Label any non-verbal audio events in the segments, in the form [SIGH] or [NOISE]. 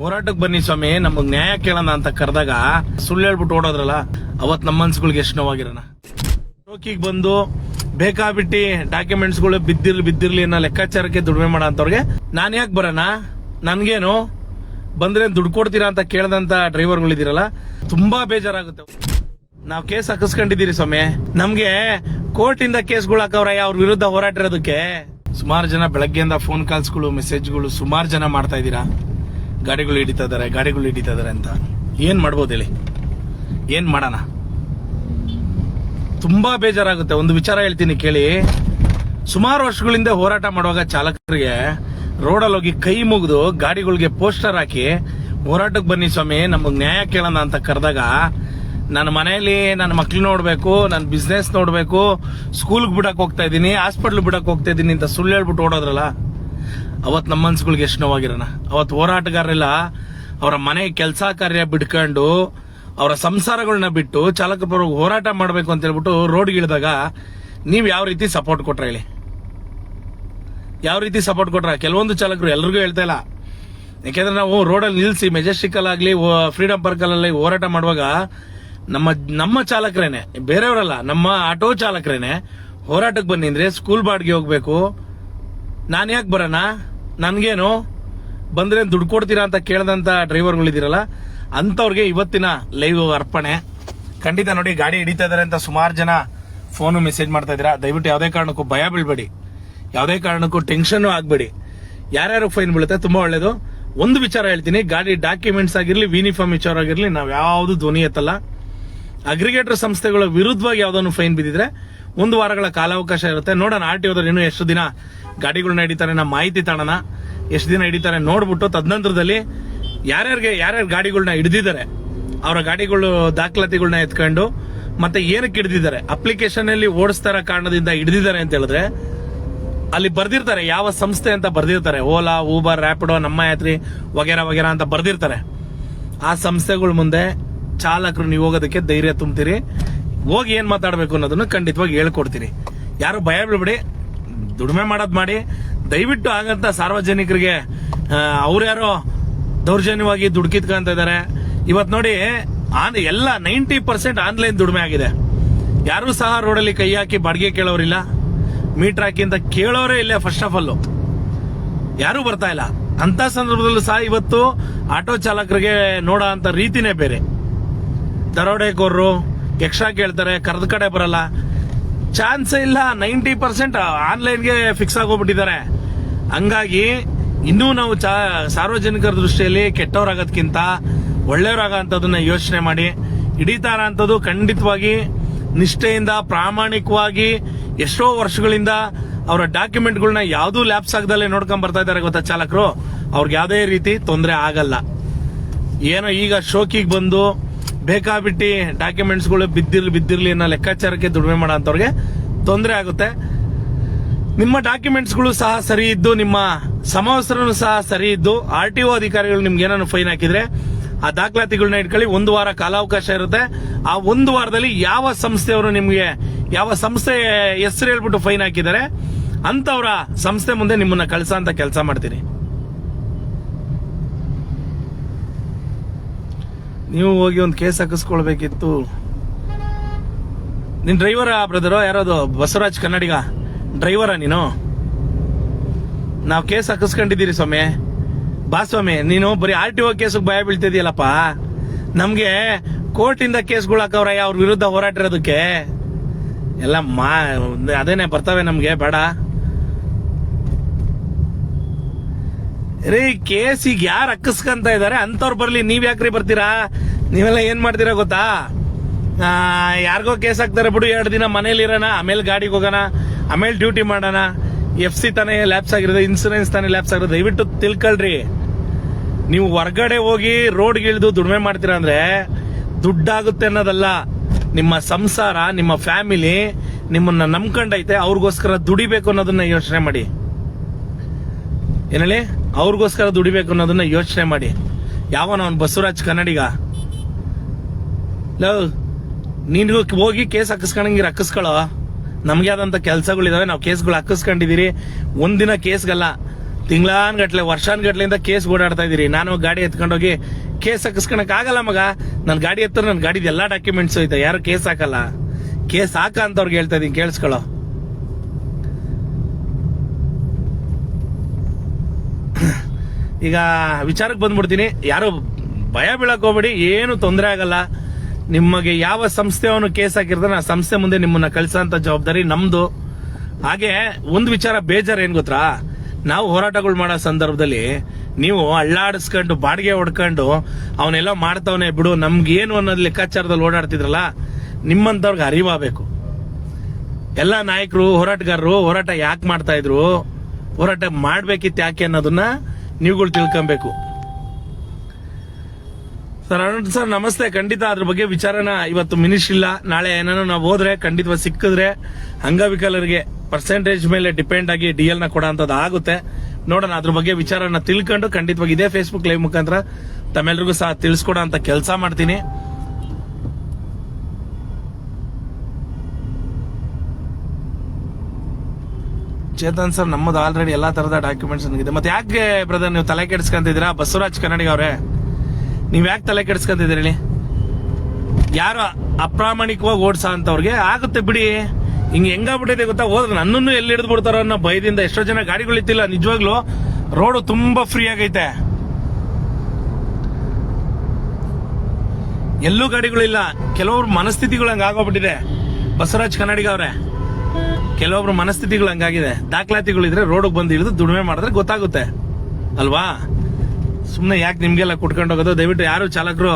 ಹೋರಾಟಕ್ಕೆ ಬನ್ನಿ ಸ್ವಾಮಿ, ನಮಗ್ ನ್ಯಾಯ ಕೇಳೋಣ ಅಂತ ಕರೆದಾಗ ಸುಳ್ಳು ಹೇಳ್ಬಿಟ್ಟು ಓಡೋದ್ರಲ್ಲ, ಅವತ್ ನಮ್ಮ ಮನ್ಸುಗಳಿಗೆ ಎಷ್ಟು ನೋವಾಗಿರೋಣ? ಟೋಕಿಗೆ ಬಂದು ಬೇಕಾಬಿಟ್ಟಿ ಡಾಕ್ಯುಮೆಂಟ್ಸ್ಗಳು ಬಿದ್ದಿರ್ಲಿ ಬಿದ್ದಿರ್ಲಿ ಅನ್ನೋ ಲೆಕ್ಕಾಚಾರಕ್ಕೆ ದುಡಿಮೆ ಮಾಡೋ ಅಂತವ್ರಿಗೆ, ನಾನ್ ಯಾಕೆ ಬರೋಣ? ನನ್ಗೇನು? ಬಂದ್ರೆ ದುಡ್ಡು ಕೊಡ್ತೀರಾ ಅಂತ ಕೇಳದಂತ ಡ್ರೈವರ್ಗಳಿದಿರಲ್ಲ ತುಂಬಾ ಬೇಜಾರಾಗುತ್ತೆ. ನಾವು ಕೇಸ್ ಹಾಕಿಸ್ಕೊಂಡಿದ್ದೀರಿ ಸ್ವಾಮಿ. ನಮ್ಗೆ ಕೋರ್ಟ್ ಇಂದ ಕೇಸ್ಗಳು ಹಾಕವ್ರ, ಅವ್ರ ವಿರುದ್ಧ ಹೋರಾಟ ಇರೋದಕ್ಕೆ ಸುಮಾರು ಜನ ಬೆಳಗ್ಗೆಯಿಂದ ಫೋನ್ ಕಾಲ್ಸ್ಗಳು ಮೆಸೇಜ್ಗಳು ಸುಮಾರು ಜನ ಮಾಡ್ತಾ ಇದ್ದೀರಾ? ಗಾಡಿಗಳು ಹಿಡಿತಾ ಇದಾರೆ, ಗಾಡಿಗಳು ಹಿಡಿತಾ ಇದಾರೆ ಅಂತ. ಏನ್ ಮಾಡ್ಬೋದು ಹೇಳಿ? ಏನ್ ಮಾಡೋಣ? ತುಂಬಾ ಬೇಜಾರಾಗುತ್ತೆ. ಒಂದು ವಿಚಾರ ಹೇಳ್ತೀನಿ ಕೇಳಿ. ಸುಮಾರು ವರ್ಷಗಳಿಂದ ಹೋರಾಟ ಮಾಡುವಾಗ ಚಾಲಕರಿಗೆ ರೋಡಲ್ಲಿ ಹೋಗಿ ಕೈ ಮುಗಿದು ಗಾಡಿಗಳಿಗೆ ಪೋಸ್ಟರ್ ಹಾಕಿ, ಹೋರಾಟಕ್ಕೆ ಬನ್ನಿ ಸ್ವಾಮಿ, ನಮಗೆ ನ್ಯಾಯ ಕೇಳೋಣ ಅಂತ ಕರೆದಾಗ ನನ್ನ ಮನೆಯಲ್ಲಿ ನನ್ನ ಮಕ್ಳು ನೋಡಬೇಕು, ನನ್ನ ಬಿಸ್ನೆಸ್ ನೋಡಬೇಕು ಸ್ಕೂಲ್ಗೆ ಬಿಡಕ್ಕೆ ಹೋಗ್ತಾ ಇದ್ದೀನಿ ಹಾಸ್ಪಿಟ್ಲ್ ಬಿಡಕ್ಕೆ ಹೋಗ್ತಾ ಇದ್ದೀನಿ ಅಂತ ಸುಳ್ಳು ಹೇಳ್ಬಿಟ್ಟು ಓಡೋದ್ರಲ್ಲ? ಅವತ್ ನಮ್ಮ ಮನ್ಸುಗಳಿಗೆ ಎಷ್ಟು ನೋವಾಗಿರೋಣ? ಅವತ್ತು ಹೋರಾಟಗಾರರೆಲ್ಲ ಅವರ ಮನೆ ಕೆಲಸ ಕಾರ್ಯ ಬಿಡ್ಕೊಂಡು ಅವರ ಸಂಸಾರಗಳನ್ನ ಬಿಟ್ಟು ಚಾಲಕ ಪರ ಹೋರಾಟ ಮಾಡಬೇಕು ಅಂತ ಹೇಳ್ಬಿಟ್ಟು ರೋಡ್ಗೆ ಇಳಿದಾಗ ನೀವ್ ಯಾವ ರೀತಿ ಸಪೋರ್ಟ್ ಕೊಟ್ರ ಹೇಳಿ? ಯಾವ ರೀತಿ ಸಪೋರ್ಟ್ ಕೊಟ್ರ? ಕೆಲವೊಂದು ಚಾಲಕರು ಎಲ್ರಿಗೂ ಹೇಳ್ತಾ ಇಲ್ಲ. ಯಾಕೆಂದ್ರೆ ನಾವು ರೋಡಲ್ಲಿ ನಿಲ್ಸಿ ಮೆಜೆಸ್ಟಿಕಲ್ ಆಗಲಿ ಫ್ರೀಡಂ ಪಾರ್ಕ್ ಅಲ್ಲಿ ಹೋರಾಟ ಮಾಡುವಾಗ ನಮ್ಮ ನಮ್ಮ ಚಾಲಕರೇನೆ, ಬೇರೆಯವರಲ್ಲ, ನಮ್ಮ ಆಟೋ ಚಾಲಕರೇನೆ, ಹೋರಾಟಕ್ಕೆ ಬನ್ನಿ ಸ್ಕೂಲ್ ಬಾಡ್ಗೆ ಹೋಗ್ಬೇಕು. ನಾನು ಯಾಕೆ ಬರೋಣ? ನನ್ಗೇನು, ಬಂದ್ರೆ ದುಡ್ಡು ಕೊಡ್ತೀರಾ ಅಂತ ಕೇಳದಂತ ಡ್ರೈವರ್ಗಳಿದ್ದೀರಲ್ಲ, ಅಂಥವ್ರಿಗೆ ಇವತ್ತಿನ ಲೈವ್ ಅರ್ಪಣೆ. ಖಂಡಿತ ನೋಡಿ, ಗಾಡಿ ಹಿಡಿತಾ ಇದಾರೆ ಅಂತ ಸುಮಾರು ಜನ ಫೋನು ಮೆಸೇಜ್ ಮಾಡ್ತಾ ಇದೀರಾ ದಯವಿಟ್ಟು ಯಾವುದೇ ಕಾರಣಕ್ಕೂ ಭಯ ಬೀಳ್ಬೇಡಿ. ಯಾವುದೇ ಕಾರಣಕ್ಕೂ ಟೆನ್ಷನ್ ಆಗಬೇಡಿ. ಯಾರ್ಯಾರು ಫೈನ್ ಬೀಳುತ್ತೆ, ತುಂಬಾ ಒಳ್ಳೇದು. ಒಂದು ವಿಚಾರ ಹೇಳ್ತೀನಿ, ಗಾಡಿ ಡಾಕ್ಯುಮೆಂಟ್ಸ್ ಆಗಿರಲಿ ಯೂನಿಫಾರ್ಮ್ ವಿಚಾರ ಆಗಿರಲಿ, ನಾವು ಯಾವ್ದು ಧ್ವನಿ ಎತ್ತಲ್ಲ. ಅಗ್ರಿಗೇಟರ್ ಸಂಸ್ಥೆಗಳ ವಿರುದ್ಧವಾಗಿ ಯಾವುದನ್ನು ಫೈನ್ ಬಿದ್ದಿದ್ರೆ, ಒಂದು ವಾರಗಳ ಕಾಲಾವಕಾಶ ಇರುತ್ತೆ. ನೋಡೋಣ ಆರ್ ಟಿ ಇನ್ನು ಎಷ್ಟು ದಿನ ಗಾಡಿಗಳನ್ನ ಹಿಡಿತಾರೆ, ನಮ್ಮ ಮಾಹಿತಿ ತಾಣನ ಎಷ್ಟು ದಿನ ಹಿಡಿತಾರೆ ನೋಡ್ಬಿಟ್ಟು ತದನಂತರದಲ್ಲಿ ಯಾರ್ಯಾರಿಗೆ ಯಾರ್ಯಾರು ಗಾಡಿಗಳನ್ನ ಹಿಡಿದಿದ್ದಾರೆ, ಅವರ ಗಾಡಿಗಳು ದಾಖಲಾತಿಗಳನ್ನ ಎತ್ಕೊಂಡು ಮತ್ತೆ ಏನಕ್ಕೆ ಹಿಡಿದಿದ್ದಾರೆ ಅಪ್ಲಿಕೇಶನ್ ಅಲ್ಲಿ ಓಡಿಸ್ತಾರ ಕಾರಣದಿಂದ ಹಿಡಿದಿದ್ದಾರೆ ಅಂತ ಹೇಳಿದ್ರೆ ಅಲ್ಲಿ ಬರ್ದಿರ್ತಾರೆ, ಯಾವ ಸಂಸ್ಥೆ ಅಂತ ಬರ್ದಿರ್ತಾರೆ, ಓಲಾ, ಊಬರ್ ರ್ಯಾಪಿಡೋ ನಮ್ಮ ಯಾತ್ರಿ, ವಗೇರಾ ವಗೇರಾ ಅಂತ ಬರ್ದಿರ್ತಾರೆ. ಆ ಸಂಸ್ಥೆಗಳ ಮುಂದೆ ಚಾಲಕರು ನೀವು ಹೋಗೋದಕ್ಕೆ ಧೈರ್ಯ ತುಂಬ್ತೀರಿ. ಹೋಗಿ ಏನ್ ಮಾತಾಡಬೇಕು ಅನ್ನೋದನ್ನ ಖಂಡಿತವಾಗಿ ಹೇಳ್ಕೊಡ್ತೀರಿ. ಯಾರು ಭಯ ಬೀಳ್ಬೇಡಿ ದುಡಿಮೆ ಮಾಡೋದು ಮಾಡಿ, ದಯವಿಟ್ಟು ಆಗಂತ ಸಾರ್ವಜನಿಕರಿಗೆ ಅವ್ರು ಯಾರೋ ದೌರ್ಜನ್ಯವಾಗಿ ದುಡ್ಕಿತ್ಕೊಂತ ಇದ್ದಾರೆ ಇವತ್ತು ಇವತ್ ನೋಡಿ, ಆನ್, ಎಲ್ಲ ನೈಂಟಿ ಪರ್ಸೆಂಟ್ ಆನ್ಲೈನ್ ದುಡಿಮೆ ಆಗಿದೆ. ಯಾರು ಸಹ ರೋಡಲ್ಲಿ ಕೈ ಹಾಕಿ ಬಾಡಿಗೆ ಕೇಳೋರಿಲ್ಲ. ಮೀಟರ್ ಹಾಕಿ ಅಂತ ಕೇಳೋರೇ ಇಲ್ಲ ಫಸ್ಟ್ ಆಫ್ ಆಲ್ ಯಾರು ಬರ್ತಾ ಇಲ್ಲ. ಅಂತ ಸಂದರ್ಭದಲ್ಲೂ ಸಹ ಇವತ್ತು ಆಟೋ ಚಾಲಕರಿಗೆ ನೋಡೋ ಅಂತ ರೀತಿನೇ ಬೇರೆ. ದರೋಡೆಕೋರರು ಎಕ್ಸ್ಟ್ರಾ ಕೇಳ್ತಾರೆ, ಕರೆದ ಕಡೆ ಬರಲ್ಲ. ಚಾನ್ಸ್ ಇಲ್ಲ. ನೈಂಟಿ ಪರ್ಸೆಂಟ್ ಆನ್ಲೈನ್ಗೆ ಫಿಕ್ಸ್ ಆಗೋಗ್ಬಿಟ್ಟಿದ್ದಾರೆ. ಹಂಗಾಗಿ ಇನ್ನೂ ನಾವು ಸಾರ್ವಜನಿಕರ ದೃಷ್ಟಿಯಲ್ಲಿ ಕೆಟ್ಟವರಾಗೋದ್ಕಿಂತ ಒಳ್ಳೆಯವರಾಗಂತದನ್ನ ಯೋಚನೆ ಮಾಡಿ ಹಿಡಿತಾರ ಅಂಥದ್ದು ಖಂಡಿತವಾಗಿ ನಿಷ್ಠೆಯಿಂದ, ಪ್ರಾಮಾಣಿಕವಾಗಿ ಎಷ್ಟೋ ವರ್ಷಗಳಿಂದ ಅವರ ಡಾಕ್ಯುಮೆಂಟ್ಗಳನ್ನ ಯಾವುದೂ ಲ್ಯಾಪ್ಸ್ ಆಗದಲ್ಲೇ ನೋಡ್ಕೊಂಡ್ ಬರ್ತಾ ಇದ್ದಾರೆ ಗೊತ್ತಾ ಚಾಲಕರು? ಅವ್ರಿಗೆ ಯಾವುದೇ ರೀತಿ ತೊಂದರೆ ಆಗಲ್ಲ. ಏನೋ ಈಗ ಶೋಕಿಗೆ ಬಂದು ಬೇಕಾಬಿಟ್ಟಿ ಡಾಕ್ಯುಮೆಂಟ್ಸ್ಗಳು ಬಿದ್ದಿರ್ಲಿ ಬಿದ್ದಿರ್ಲಿ ಅನ್ನೋ ಲೆಕ್ಕಾಚಾರಕ್ಕೆ ದುಡಿಮೆ ಮಾಡೋ ಅಂತವ್ರಿಗೆ ತೊಂದರೆ ಆಗುತ್ತೆ. ನಿಮ್ಮ ಡಾಕ್ಯುಮೆಂಟ್ಸ್ಗಳು ಸಹ ಸರಿ ಇದ್ದು, ನಿಮ್ಮ ಸಮವಸ್ತ್ರನು ಸಹ ಸರಿ ಇದ್ದು, ಆರ್ ಟಿ ಒ ಅಧಿಕಾರಿಗಳು ನಿಮ್ಗೆ ಏನಾದ್ರು ಫೈನ್ ಹಾಕಿದ್ರೆ ಆ ದಾಖಲಾತಿಗಳನ್ನ ಇಟ್ಕೊಳ್ಳಿ. ಒಂದು ವಾರ ಕಾಲಾವಕಾಶ ಇರುತ್ತೆ. ಆ ಒಂದು ವಾರದಲ್ಲಿ ಯಾವ ಸಂಸ್ಥೆಯವರು ನಿಮಗೆ, ಯಾವ ಸಂಸ್ಥೆ ಹೆಸರು ಹೇಳ್ಬಿಟ್ಟು ಫೈನ್ ಹಾಕಿದ್ದಾರೆ ಅಂತವರ ಸಂಸ್ಥೆ ಮುಂದೆ ನಿಮ್ಮನ್ನ ಕಳಿಸೋ ಅಂತ ಕೆಲಸ ಮಾಡ್ತೀನಿ. ನೀವು ಹೋಗಿ ಒಂದು ಕೇಸ್ ಹಾಕಿಸ್ಕೊಳ್ಬೇಕಿತ್ತು. ನಿನ್ ಡ್ರೈವರ ಬ್ರದರು ಯಾರದು? ಬಸವರಾಜ್ ಕನ್ನಡಿಗ. ಡ್ರೈವರ ನೀನು? ನಾವು ಕೇಸ್ ಹಾಕಿಸ್ಕೊಂಡಿದ್ದೀರಿ ಸ್ವಾಮಿ. ಬಾ ಸ್ವಾಮಿ, ನೀನು ಬರೀ ಆರ್ ಟಿ ಒ ಕೇಸಿಗೆ ಭಯ ಬೀಳ್ತಿದ್ಯಲ್ಲಪ್ಪ. ನಮ್ಗೆ ಕೋರ್ಟ್ ಇಂದ ಕೇಸ್ಗಳು ಹಾಕವ್ರ ಅವ್ರ ವಿರುದ್ಧ ಹೋರಾಟ ಇರೋದಕ್ಕೆ ಎಲ್ಲ ಮಾ ಅದೇನೆ, ಬರ್ತವೆ ನಮ್ಗೆ, ಬೇಡ. ರೀ ಕೇಸ್ ಈಗ ಯಾರು ಅಕ್ಕಸ್ಕಂತ ಇದಾರೆ? ಅಂತವ್ರು ಬರ್ಲಿ, ನೀವ್ ಯಾಕ್ರಿ ಬರ್ತೀರಾ? ನೀವೆಲ್ಲ ಏನ್ ಮಾಡ್ತೀರಾ ಗೊತ್ತಾ? ಯಾರಿಗೋ ಕೇಸ್ ಹಾಕ್ತಾರೆ ಬಿಡು, ಎರಡು ದಿನ ಮನೇಲಿ ಇರೋಣ, ಆಮೇಲೆ ಗಾಡಿಗೆ ಹೋಗೋಣ, ಆಮೇಲೆ ಡ್ಯೂಟಿ ಮಾಡೋಣ. ಎಫ್ ಸಿ ತಾನೇ ಲ್ಯಾಪ್ಸ್ ಆಗಿರೋದು, ಇನ್ಸೂರೆನ್ಸ್ ತಾನೇ ಲ್ಯಾಪ್ಸ್ ಆಗಿರೋದು. ದಯವಿಟ್ಟು ತಿಳ್ಕೊಳ್ರಿ. ನೀವು ಹೊರ್ಗಡೆ ಹೋಗಿ ರೋಡ್ಗೆ ಇಳಿದು ದುಡಿಮೆ ಮಾಡ್ತೀರಾ ಅಂದ್ರೆ ದುಡ್ಡಾಗುತ್ತೆ ಅನ್ನೋದಲ್ಲ. ನಿಮ್ಮ ಸಂಸಾರ, ನಿಮ್ಮ ಫ್ಯಾಮಿಲಿ ನಿಮ್ಮನ್ನ ನಂಬ್ಕೊಂಡೈತೆ, ಅವ್ರಿಗೋಸ್ಕರ ದುಡಿಬೇಕು ಅನ್ನೋದನ್ನ ಯೋಚನೆ ಮಾಡಿ. ಏನೇಳಿ ಅವ್ರಿಗೋಸ್ಕರ ದುಡಿಬೇಕು ಅನ್ನೋದನ್ನ ಯೋಚನೆ ಮಾಡಿ. ಯಾವನ ಅವನು ಬಸವರಾಜ್ ಕನ್ನಡಿಗ. ಲವ್ ನೀನು ಹೋಗಿ ಕೇಸ್ ಹಾಕಿಸ್ಕೊಂಡಂಗಿರ ಹಾಕಿಸ್ಕೊಳ್ಳೋ ನಮ್ಗೆ ಆದಂಥ ಕೆಲಸಗಳಿದಾವೆ, ನಾವು ಕೇಸ್ಗಳು ಹಾಕಿಸ್ಕೊಂಡಿದೀರಿ. ಒಂದಿನ ಕೇಸ್ಗಲ್ಲ. ತಿಂಗಳಾನ್ಗಟ್ಲೆ, ವರ್ಷಾನ್ಗಟ್ಲೆಯಿಂದ ಕೇಸ್ ಓಡಾಡ್ತಾ ಇದ್ದೀರಿ ನಾನು ಗಾಡಿ ಎತ್ಕೊಂಡೋಗಿ ಕೇಸ್ ಹಾಕಿಸ್ಕೊಳಕ್ ಆಗಲ್ಲ ಮಗ. ನನ್ನ ಗಾಡಿ ಎತ್ತರ ನನ್ನ ಗಾಡಿದ ಎಲ್ಲಾ ಡಾಕ್ಯುಮೆಂಟ್ಸ್ ಐತೆ ಯಾರು ಕೇಸ್ ಹಾಕಲ್ಲ. ಕೇಸ್ ಹಾಕ ಅಂತವ್ರಿಗೆ ಹೇಳ್ತಾ ಇದೀನಿ ಕೇಳಿಸ್ಕೊಳ್ಳೋ ಈಗ ವಿಚಾರಕ್ಕೆ ಬಂದ್ಬಿಡ್ತೀನಿ. ಯಾರು ಭಯ ಬೀಳಕ್ ಹೋಗ್ಬೇಡಿ, ಏನು ತೊಂದರೆ ಆಗಲ್ಲ. ನಿಮಗೆ ಯಾವ ಸಂಸ್ಥೆ ಅವನು ಕೇಸ್ ಹಾಕಿರ್ತಾನೆ ಆ ಸಂಸ್ಥೆ ಮುಂದೆ ನಿಮ್ಮನ್ನ ಕಳ್ಸೋಂತ ಜವಾಬ್ದಾರಿ ನಮ್ದು. ಹಾಗೆ ಒಂದು ವಿಚಾರ ಬೇಜಾರ್ ಏನ್ ಗೊತ್ತಾ? ನಾವು ಹೋರಾಟಗಳು ಮಾಡೋ ಸಂದರ್ಭದಲ್ಲಿ ನೀವು ಅಳ್ಳಾಡಿಸ್ಕೊಂಡು, ಬಾಡಿಗೆ ಹೊಡ್ಕೊಂಡು ಅವನೆಲ್ಲ ಮಾಡ್ತಾವನೆ ಬಿಡು ನಮ್ಗೆ ಏನು ಅನ್ನೋದು ಲೆಕ್ಕಾಚಾರದಲ್ಲಿ ಓಡಾಡ್ತಿದ್ರಲ್ಲ ನಿಮ್ಮಂತವ್ರಿಗೆ ಅರಿವಾಗಬೇಕು ಎಲ್ಲ ನಾಯಕರು, ಹೋರಾಟಗಾರರು, ಹೋರಾಟ ಯಾಕೆ ಮಾಡ್ತಾ ಇದ್ರು? ಹೋರಾಟ ಮಾಡ್ಬೇಕಿತ್ತು ಯಾಕೆ ಅನ್ನೋದನ್ನ ನೀವುಗಳು ತಿಳ್ಕೊಬೇಕು. ಸರ್, ಅರುಣ್ ಸರ್, ನಮಸ್ತೆ. ಖಂಡಿತ ಅದ್ರ ಬಗ್ಗೆ ವಿಚಾರನ ಇವತ್ತು ಮಿನಿಶ್ ಇಲ್ಲ ನಾಳೆ ಏನಾದ್ರು ನಾವು ಹೋದ್ರೆ, ಖಂಡಿತವಾಗಿ ಸಿಕ್ಕಿದ್ರೆ ಅಂಗವಿಕಲರಿಗೆ ಪರ್ಸೆಂಟೇಜ್ ಮೇಲೆ ಡಿಪೆಂಡ್ ಆಗಿ ಡಿ ಎಲ್ನ ಕೊಡೋಂಥದ್ದು ಆಗುತ್ತೆ. ನೋಡೋಣ, ಅದ್ರ ಬಗ್ಗೆ ವಿಚಾರನ ತಿಳ್ಕೊಂಡು ಖಂಡಿತವಾಗಿ ಇದೇ ಫೇಸ್ಬುಕ್ ಲೈವ್ ಮುಖಾಂತರ ತಮ್ಮೆಲ್ರಿಗೂ ಸಹ ತಿಳಿಸ್ಕೊಡೋ ಅಂತ ಕೆಲಸ ಮಾಡ್ತೀನಿ. ಚೇತನ್ ಸರ್, ನಮ್ಮದು ಆಲ್ರೆಡಿ ಎಲ್ಲಾ ತರದ ಡಾಕ್ಯುಮೆಂಟ್ಸ್ ಇದೆ ಮತ್ತೆ ಯಾಕೆ ಬ್ರದರ್ ನೀವು ತಲೆ ಕೆಡಿಸ್ಕೊಂತಿದ್ದೀರಾ? ಬಸವರಾಜ್ ಕನ್ನಡಿಗ ಅವರೇ. ನೀವ್ ಯಾಕೆ ತಲೆ ಕೆಡಿಸ್ಕೊಂತಿದ್ದೀರಿ ಹೇಳಿ? ಯಾರು ಅಪ್ರಾಮಾಣಿಕವಾಗಿ ಓಡ್ಸ ಅಂತವ್ರಿಗೆ? ಆಗುತ್ತೆ ಬಿಡಿ. ಹಿಂಗೆ ಹೆಂಗಾಗ್ಬಿಟ್ಟಿದೆ ಗೊತ್ತಾ? ಹೋದ್ರೆ ನನ್ನನ್ನು ಎಲ್ಲಿ ಹಿಡಿದು ಬಿಡ್ತಾರೋ ಅನ್ನೋ ಭಯದಿಂದ ಎಷ್ಟೋ ಜನ ಗಾಡಿಗಳು ಇತ್ತಿಲ್ಲ. ನಿಜವಾಗ್ಲು ರೋಡ್ ತುಂಬಾ ಫ್ರೀ ಆಗೈತೆ. ಎಲ್ಲೂ ಗಾಡಿಗಳಿಲ್ಲ. ಕೆಲವ್ರ ಮನಸ್ಥಿತಿಗಳು ಹಂಗ ಆಗೋಗ್ಬಿಟ್ಟಿದೆ. ಬಸವರಾಜ್ ಕನ್ನಡಿಗ ಅವ್ರೆ. ಕೆಲವೊಬ್ರು ಮನಸ್ಥಿತಿಗಳು ಹಂಗಾಗಿದೆ. ದಾಖಲಾತಿಗಳಿದ್ರೆ ರೋಡ್ಗೆ ಬಂದು ಇಳಿದು ದುಡಿಮೆ ಮಾಡಿದ್ರೆ ಗೊತ್ತಾಗುತ್ತೆ. ಅಲ್ವಾ? ಸುಮ್ಮನೆ ಯಾಕೆ ನಿಮ್ಗೆಲ್ಲ ಕುಟ್ಕೊಂಡು ಹೋಗೋದು? ದಯವಿಟ್ಟು ಯಾರು ಚಾಲಕರು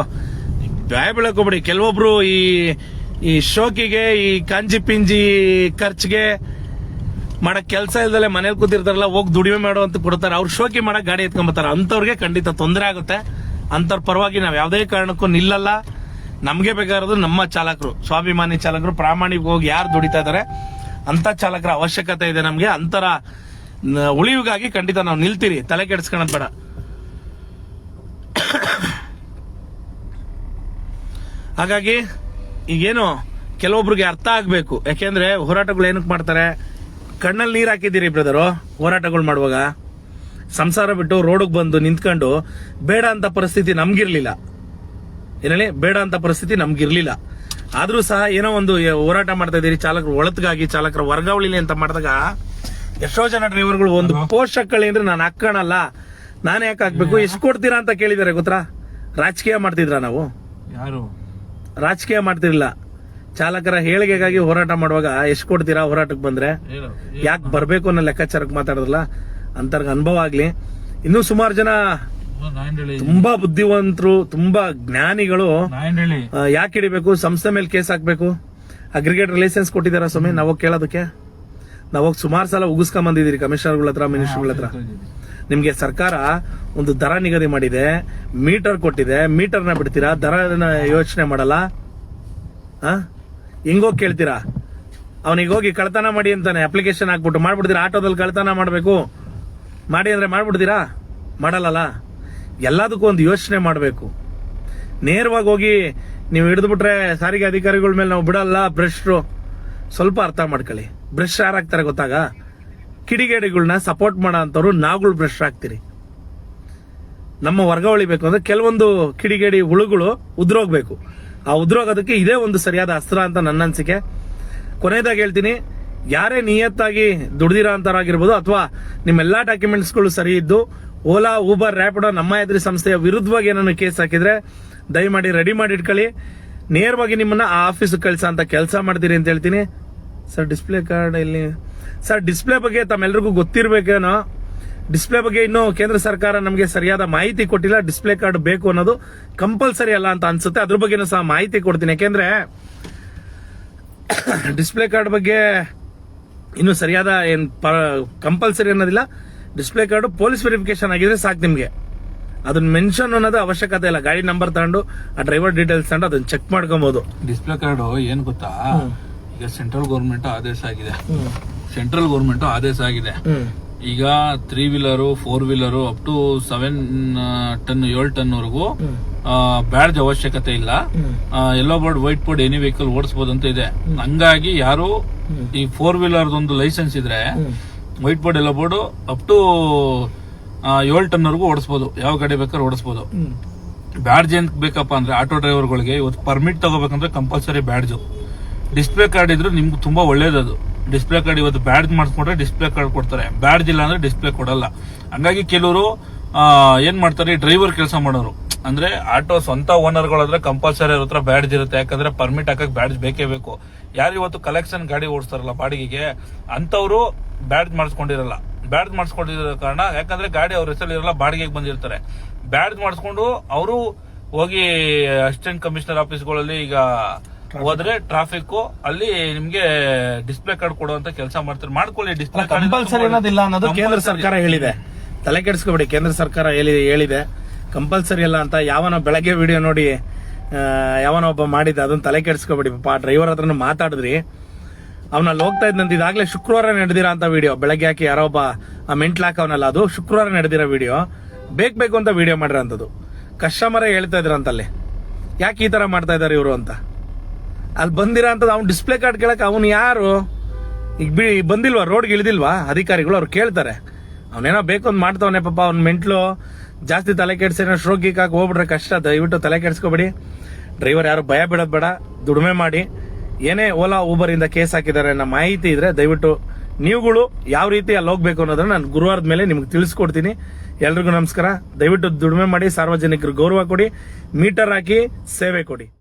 ಬ್ಯಾಯ ಬೀಳಕೋಬಿಡಿ ಕೆಲವೊಬ್ರು ಈ ಈ ಶೋಕಿಗೆ, ಈ ಕಂಜಿ ಪಿಂಜಿ ಖರ್ಚಿಗೆ ಮಾಡಕ್ ಕೆಲಸ ಇಲ್ದಲೆ ಮನೇಲಿ ಕೂತಿರ್ತಾರಲ್ಲ, ಹೋಗಿ ದುಡಿಮೆ ಮಾಡೋ ಅಂತ ಕೊಡ್ತಾರೆ. ಅವ್ರು ಶೋಕಿ ಮಾಡಕ್ ಗಾಡಿ ಎತ್ಕೊಂಬತ್ತಾರೆ. ಅಂತವ್ರಿಗೆ ಖಂಡಿತ ತೊಂದರೆ ಆಗುತ್ತೆ. ಅಂತವ್ರ ಪರವಾಗಿ ನಾವು ಯಾವುದೇ ಕಾರಣಕ್ಕೂ ನಿಲ್ಲಲ್ಲ. ನಮಗೆ ಬೇಕಾಗಿರೋದು ನಮ್ಮ ಚಾಲಕರು. ಸ್ವಾಭಿಮಾನಿ ಚಾಲಕರು, ಪ್ರಾಮಾಣಿಕ ಹೋಗಿ ಯಾರು ದುಡಿತಾ ಇದಾರೆ ಅಂತ ಚಾಲಕರ ಅವಶ್ಯಕತೆ ಇದೆ ನಮ್ಗೆ. ಅಂತರ ಉಳಿವಿಗಾಗಿ ಖಂಡಿತ ನಾವು ನಿಲ್ತೀರಿ. ತಲೆ ಕೆಡಿಸ್ಕೊಳದ್ ಬೇಡ. ಹಾಗಾಗಿ, ಈಗೇನು ಕೆಲವೊಬ್ರಿಗೆ ಅರ್ಥ ಆಗ್ಬೇಕು. ಯಾಕೆಂದ್ರೆ ಹೋರಾಟಗಳು ಏನಕ್ಕೆ ಮಾಡ್ತಾರೆ? ಕಣ್ಣಲ್ಲಿ ನೀರು ಹಾಕಿದ್ದೀರಿ ಬ್ರದರು. ಹೋರಾಟಗಳು ಮಾಡುವಾಗ ಸಂಸಾರ ಬಿಟ್ಟು ರೋಡಿಗೆ ಬಂದು ನಿಂತ್ಕೊಂಡು ಬೇಡ ಅಂತ ಪರಿಸ್ಥಿತಿ ನಮ್ಗಿರ್ಲಿಲ್ಲ. ಏನೇಳಿ ಬೇಡ ಅಂತ ಪರಿಸ್ಥಿತಿ ನಮ್ಗಿರ್ಲಿಲ್ಲ. ಆದ್ರೂ ಸಹ ಏನೋ ಒಂದು ಹೋರಾಟ ಮಾಡ್ತಾ ಇದೀರಿ ಚಾಲಕರು ಒಳತ್ಗಾಗಿ ಚಾಲಕರ ವರ್ಗಾವಳಿಲಿ ಅಂತ ಮಾಡಿದಾಗ ಎಷ್ಟೋ ಜನ ಡ್ರೈವರ್ಗಳು ಒಂದು ಪೋಷಕಳಿ ಅಂದ್ರೆ ನಾನು ಹಾಕೋಣಲ್ಲ. ನಾನು ಯಾಕೆ ಹಾಕ್ಬೇಕು? ಎಷ್ಟು ಕೊಡ್ತೀರಾ ಅಂತ ಕೇಳಿದಾರೆ ಗೊತ್ತಾ? ರಾಜಕೀಯ ಮಾಡ್ತಿದ್ರ ನಾವು? ಯಾರು? ರಾಜಕೀಯ ಮಾಡ್ತಿರ್ಲಿಲ್ಲ. ಚಾಲಕರ ಹೇಳಿಗೆಗಾಗಿ ಹೋರಾಟ ಮಾಡುವಾಗ ಎಷ್ಟು ಕೊಡ್ತೀರಾ ಹೋರಾಟಕ್ಕೆ ಬಂದ್ರೆ? ಯಾಕೆ ಬರಬೇಕು ಅನ್ನೋ ಲೆಕ್ಕಾಚಾರಕ್ಕೆ ಮಾತಾಡೋದಲ್ಲ? ಅಂತರ್ಗ ಅನುಭವ ಆಗ್ಲಿ. ಇನ್ನೂ ಸುಮಾರು ಜನ ತುಂಬಾ ಬುದ್ಧಿವಂತರು ತುಂಬಾ ಜ್ಞಾನಿಗಳು. ಯಾಕೆ ಹಿಡಿಬೇಕು? ಸಂಸ್ಥೆ ಮೇಲೆ ಕೇಸ್ ಹಾಕ್ಬೇಕು? ಅಗ್ರಿಗೇಟ್ ಲೈಸೆನ್ಸ್ ಕೊಟ್ಟಿದಾರ ಸ್ವಾಮಿ? ನಾವು ಕೇಳೋದಕ್ಕೆ? ನಾವು ಸುಮಾರು ಸಲ ಉಗಿಸ್ಕೊಂಡ್ ಬಂದಿದ್ದೀರಿ ಕಮಿಷನರ್ಗಳ ಹತ್ರ ಮಿನಿಸ್ಟರ್ಗಳ ಹತ್ರ. ನಿಮ್ಗೆ ಸರ್ಕಾರ ಒಂದು ದರ ನಿಗದಿ ಮಾಡಿದೆ ಮೀಟರ್ ಕೊಟ್ಟಿದೆ ಮೀಟರ್ನ ಬಿಡ್ತೀರಾ? ದರ ಯೋಚನೆ ಮಾಡಲ್ಲ? ಹಿಂಗೋಗಿ ಕೇಳ್ತೀರಾ? ಅವನಿಗೆ ಹೋಗಿ ಕಳತನ ಮಾಡಿ ಅಂತಾನೆ ಅಪ್ಲಿಕೇಶನ್ ಹಾಕ್ಬಿಟ್ಟು. ಮಾಡ್ಬಿಡ್ತೀರಾ? ಆಟೋದಲ್ಲಿ ಕಳತನ ಮಾಡಬೇಕು. ಮಾಡಿ ಅಂದ್ರೆ ಮಾಡ್ಬಿಡ್ತೀರಾ? ಮಾಡಲ್ಲಲ್ಲ? ಎಲ್ಲದಕ್ಕೂ ಒಂದು ಯೋಚನೆ ಮಾಡಬೇಕು. ನೇರವಾಗಿ ಹೋಗಿ ನೀವು ಹಿಡಿದ್ಬಿಟ್ರೆ ಸಾರಿಗೆ ಅಧಿಕಾರಿಗಳ ಮೇಲೆ ನಾವು ಬಿಡಲ್ಲ ಬ್ರಷ್ರು ಸ್ವಲ್ಪ ಅರ್ಥ ಮಾಡ್ಕೊಳ್ಳಿ. ಬ್ರಷ್ ಯಾರಾಗ್ತಾರೆ ಗೊತ್ತಾಗ? ಕಿಡಿಗೇಡಿಗಳನ್ನ ಸಪೋರ್ಟ್ ಮಾಡೋ ಅಂತವ್ರು ನಾವುಗಳು ಬ್ರಷ್ ಹಾಕ್ತಿರಿ. ನಮ್ಮ ವರ್ಗಾವಳಿ ಬೇಕು ಅಂದ್ರೆ ಕೆಲವೊಂದು ಕಿಡಿಗೇಡಿ ಹುಳುಗಳು ಉದ್ರೋಗ್ಬೇಕು. ಆ ಉದ್ರೋಗೋದಕ್ಕೆ ಇದೇ ಒಂದು ಸರಿಯಾದ ಅಸ್ತ್ರ ಅಂತ ನನ್ನ ಅನಿಸಿಕೆ. ಕೊನೆಯದಾಗಿ ಹೇಳ್ತೀನಿ, ಯಾರೇ ನಿಯತ್ತಾಗಿ ದುಡ್ದಿರೋ ಅಂತರಾಗಿರ್ಬೋದು ಅಥವಾ ನಿಮ್ಮೆಲ್ಲಾ ಡಾಕ್ಯುಮೆಂಟ್ಸ್ಗಳು ಸರಿ ಇದ್ದು ಓಲಾ ಊಬರ್ ರ್ಯಾಪಿಡೋ ನಮ್ಮ ಎದುರಿ ಸಂಸ್ಥೆಯ ವಿರುದ್ಧವಾಗಿ ಏನನ್ನು ಕೇಸ್ ಹಾಕಿದ್ರೆ ದಯಮಾಡಿ ರೆಡಿ ಮಾಡಿ ಇಟ್ಕೊಳ್ಳಿ. ನೇರವಾಗಿ ನಿಮ್ಮನ್ನ ಆ ಆಫೀಸ್ ಕಳಿಸ ಅಂತ ಕೆಲಸ ಮಾಡ್ತೀರಿ ಅಂತ ಹೇಳ್ತೀನಿ. ಸರ್ ಡಿಸ್ಪ್ಲೇ ಕಾರ್ಡ್ ಇಲ್ಲಿ. ಸರ್ ಡಿಸ್ಪ್ಲೇ ಬಗ್ಗೆ ತಮ್ಮೆಲ್ಲರಿಗೂ ಗೊತ್ತಿರಬೇಕೇನೋ? ಡಿಸ್ಪ್ಲೇ ಬಗ್ಗೆ ಇನ್ನೂ ಕೇಂದ್ರ ಸರ್ಕಾರ ನಮಗೆ ಸರಿಯಾದ ಮಾಹಿತಿ ಕೊಟ್ಟಿಲ್ಲ. ಡಿಸ್ಪ್ಲೇ ಕಾರ್ಡ್ ಬೇಕು ಅನ್ನೋದು ಕಂಪಲ್ಸರಿ ಅಲ್ಲ ಅಂತ ಅನ್ಸುತ್ತೆ. ಅದ್ರ ಬಗ್ಗೆ ಸಹ ಮಾಹಿತಿ ಕೊಡ್ತೀನಿ. ಯಾಕೆಂದ್ರೆ [COUGHS] ಡಿಸ್ಪ್ಲೇ ಕಾರ್ಡ್ ಬಗ್ಗೆ ಇನ್ನು ಸರಿಯಾದ ಏನ್ ಕಂಪಲ್ಸರಿ ಅನ್ನೋದಿಲ್ಲ. ಡಿಸ್ಪ್ಲೇ ಕಾರ್ಡ್ ಪೊಲೀಸ್ ವೆರಿಫಿಕೇಶನ್ ಆಗಿದ್ರೆ ಸಾಕು ನಿಮಗೆ. ಅದನ್ನ ಮೆನ್ಷನ್ ಅನ್ನೋದು ಅವಶ್ಯಕತೆ ಇಲ್ಲ. ಗಾಡಿ ನಂಬರ್ ತಗೊಂಡು ಆ ಡ್ರೈವರ್ ಡೀಟೇಲ್ಸ್ ತಗೊಂಡು ಅದನ್ನ ಚೆಕ್ ಮಾಡ್ಕೊಬಹುದು ಡಿಸ್ಪ್ಲೇ ಕಾರ್ಡ್ ಏನ್ ಗೊತ್ತಾ? ಈಗ ಸೆಂಟ್ರಲ್ ಗೌರ್ಮೆಂಟ್ ಆದೇಶ ಆಗಿದೆ. ಸೆಂಟ್ರಲ್ ಗೌರ್ಮೆಂಟ್ ಆದೇಶ ಆಗಿದೆ. ಈಗ three wheeler four wheeler up to seven ton ಏಳು ಟನ್ ವರೆಗೂ ಬ್ಯಾಡ್ಜ್ ಅವಶ್ಯಕತೆ ಇಲ್ಲ. Yellow board white board any vehicle ಓಡಿಸಬಹುದು ಅಂತ ಇದೆ. ಹಂಗಾಗಿ ಯಾರು ಈ ಫೋರ್ ವೀಲರ್ ಒಂದು ಲೈಸೆನ್ಸ್ ಇದ್ರೆ ವೈಟ್ ಬೋರ್ಡ್ ಎಲ್ಲ ಬೋರ್ಡ್ ಅಪ್ ಟು ಏಳು ಟನ್ವರೆಗೂ ಓಡಿಸ್ಬೋದು. ಯಾವ ಗಾಡಿ ಬೇಕಾದ್ರೂ ಓಡಿಸ್ಬೋದು. ಬ್ಯಾಡ್ಜ್ ಏನ್ ಬೇಕಪ್ಪ ಅಂದ್ರೆ ಆಟೋ ಡ್ರೈವರ್ಗಳಿಗೆ ಇವತ್ತು ಪರ್ಮಿಟ್ ತಗೋಬೇಕಂದ್ರೆ ಕಂಪಲ್ಸರಿ ಬ್ಯಾಡ್ಜು. ಡಿಸ್ಪ್ಲೇ ಕಾರ್ಡ್ ಇದ್ರೆ ನಿಮ್ಗೆ ತುಂಬಾ ಒಳ್ಳೇದದು ಡಿಸ್ಪ್ಲೇ ಕಾರ್ಡ್ ಇವತ್ತು ಬ್ಯಾಡ್ಜ್ ಮಾಡಿಸ್ಕೊಂಡ್ರೆ ಡಿಸ್ಪ್ಲೇ ಕಾರ್ಡ್ ಕೊಡ್ತಾರೆ. ಬ್ಯಾಡ್ಜ್ ಇಲ್ಲ ಅಂದ್ರೆ ಡಿಸ್ಪ್ಲೇ ಕೊಡಲ್ಲ. ಹಂಗಾಗಿ ಕೆಲವರು ಏನ್ ಮಾಡ್ತಾರೆ ಡ್ರೈವರ್ ಕೆಲಸ ಮಾಡೋರು. ಅಂದ್ರೆ ಆಟೋ ಸ್ವಂತ ಓನರ್ಗಳಾದ್ರೆ ಕಂಪಲ್ಸರಿ ಅವ್ರ ಹತ್ರ ಬ್ಯಾಡ್ಜ್ ಇರುತ್ತೆ. ಯಾಕಂದ್ರೆ ಪರ್ಮಿಟ್ ಹಾಕಕ್ ಬ್ಯಾಡ್ಜ್ ಬೇಕೇ ಬೇಕು. ಯಾರು ಇವತ್ತು ಕಲೆಕ್ಷನ್ ಗಾಡಿ ಓಡಿಸ್ತಾರಲ್ಲ ಬಾಡಿಗೆಗೆ ಅಂತವ್ರು ಬ್ಯಾಡ್ಜ್ ಮಾಡಿಸ್ಕೊಂಡಿರಲ್ಲ. ಬ್ಯಾಡ್ಜ್ ಮಾಡಿಸ್ಕೊಂಡಿರೋ ಕಾರಣ ಯಾಕಂದ್ರೆ ಗಾಡಿ ಅವ್ರ ಹೆಸರಲ್ಲಿ ಇರಲ್ಲ ಬಾಡಿಗೆಗೆ ಬಂದಿರ್ತಾರೆ. ಬ್ಯಾಡ್ಜ್ ಮಾಡಿಸ್ಕೊಂಡು ಅವರು ಹೋಗಿ ಅಸಿಸ್ಟೆಂಟ್ ಕಮಿಷನರ್ ಆಫೀಸ್ಗಳಲ್ಲಿ ಈಗ ಹೋದ್ರೆ ಟ್ರಾಫಿಕ್ ಅಲ್ಲಿ ನಿಮ್ಗೆ ಡಿಸ್ಪ್ಲೇ ಕಾರ್ಡ್ ಕೊಡುವಂತ ಕೆಲಸ ಮಾಡ್ತಾರೆ. ಮಾಡ್ಕೊಳ್ಳಿ ಡಿಸ್ಪ್ಲೇ ಕಂಪಲ್ಸರಿ ಅನ್ನೋದಿಲ್ಲ ಅನ್ನೋದು ಕೇಂದ್ರ ಸರ್ಕಾರ ಹೇಳಿದೆ. ತಲೆ ಕೆಡಿಸ್ಕೋಬೇಡಿ ಕೇಂದ್ರ ಸರ್ಕಾರ ಹೇಳಿ ಹೇಳಿದೆ. ಕಂಪಲ್ಸರಿ ಅಲ್ಲ ಅಂತ ಯಾವನೋ ಬೆಳಗ್ಗೆ ವಿಡಿಯೋ ನೋಡಿ ಯಾವನೋ ಒಬ್ಬ ಮಾಡಿದ್ದ, ಅದನ್ನ ತಲೆ ಕೆಡಿಸ್ಕೊಬೇಡಿ ಪಾಪ ಡ್ರೈವರ್ ಹತ್ರ ಮಾತಾಡಿದ್ರಿ. ಅವನ ಹೋಗ್ತಾ ಇದ್ದಂತ ಇದಾಗ್ಲೇ ಶುಕ್ರವಾರ ನಡೆದಿರೋ ಅಂತ ವಿಡಿಯೋ ಬೆಳಗ್ಗೆ ಹಾಕಿ ಯಾರೋ ಒಬ್ಬ, ಆ ಅವನಲ್ಲ ಅದು, ಶುಕ್ರವಾರ ನಡೆದಿರೋ ವಿಡಿಯೋ ಬೇಕು ಬೇಕು ಅಂತ ವಿಡಿಯೋ ಮಾಡಿರೋಂಥದ್ದು ಕಸ್ಟಮರೇ ಹೇಳ್ತಾ ಇದ್ರಂತಲ್ಲಿ ಯಾಕೆ ಈ ತರ ಮಾಡ್ತಾ ಇದ್ದಾರೆ ಇವರು ಅಂತ. ಅಲ್ಲಿ ಬಂದಿರೋ ಅಂತದ್ದು ಅವ್ನು ಡಿಸ್ಪ್ಲೇ ಕಾರ್ಡ್ ಕೇಳಕ್ಕೆ ಅವನು ಯಾರು? ಈಗ ಬಿ ಬಂದಿಲ್ವಾ ರೋಡ್ಗೆ ಇಳಿದಿಲ್ವಾ? ಅಧಿಕಾರಿಗಳು ಅವ್ರು ಕೇಳ್ತಾರೆ. ಅವನೇನೋ ಬೇಕು ಅಂತ ಮಾಡ್ತಾವನೆ ಪಾಪ, ಅವ್ನ ಮೆಂಟ್ಲು. ಜಾಸ್ತಿ ತಲೆ ಕೆಡ್ಸೇನೋ ಹಾಕಿ ಹೋಗ್ಬಿಟ್ರೆ ಕಷ್ಟ, ದಯವಿಟ್ಟು ತಲೆ ಕೆಡ್ಸ್ಕೊಬೇಡಿ. ಡ್ರೈವರ್ ಯಾರು ಭಯ ಬಿಡೋದ್ ಬೇಡ, ದುಡಿಮೆ ಮಾಡಿ. ಏನೇ ಓಲಾ ಊಬರ್ ಇಂದ ಕೇಸ್ ಹಾಕಿದ್ದಾರೆ ಅನ್ನೋ ಮಾಹಿತಿ ಇದ್ರೆ ದಯವಿಟ್ಟು ನೀವುಗಳು ಯಾವ ರೀತಿ ಅಲ್ಲಿ ಹೋಗ್ಬೇಕು ಅನ್ನೋದನ್ನ ನಾನು ಗುರುವಾರದ ಮೇಲೆ ನಿಮ್ಗೆ ತಿಳಿಸ್ಕೊಡ್ತೀನಿ. ಎಲ್ರಿಗೂ ನಮಸ್ಕಾರ. ದಯವಿಟ್ಟು ದುಡಿಮೆ ಮಾಡಿ ಸಾರ್ವಜನಿಕರು ಗೌರವ ಕೊಡಿ, ಮೀಟರ್ ಹಾಕಿ ಸೇವೆ ಕೊಡಿ.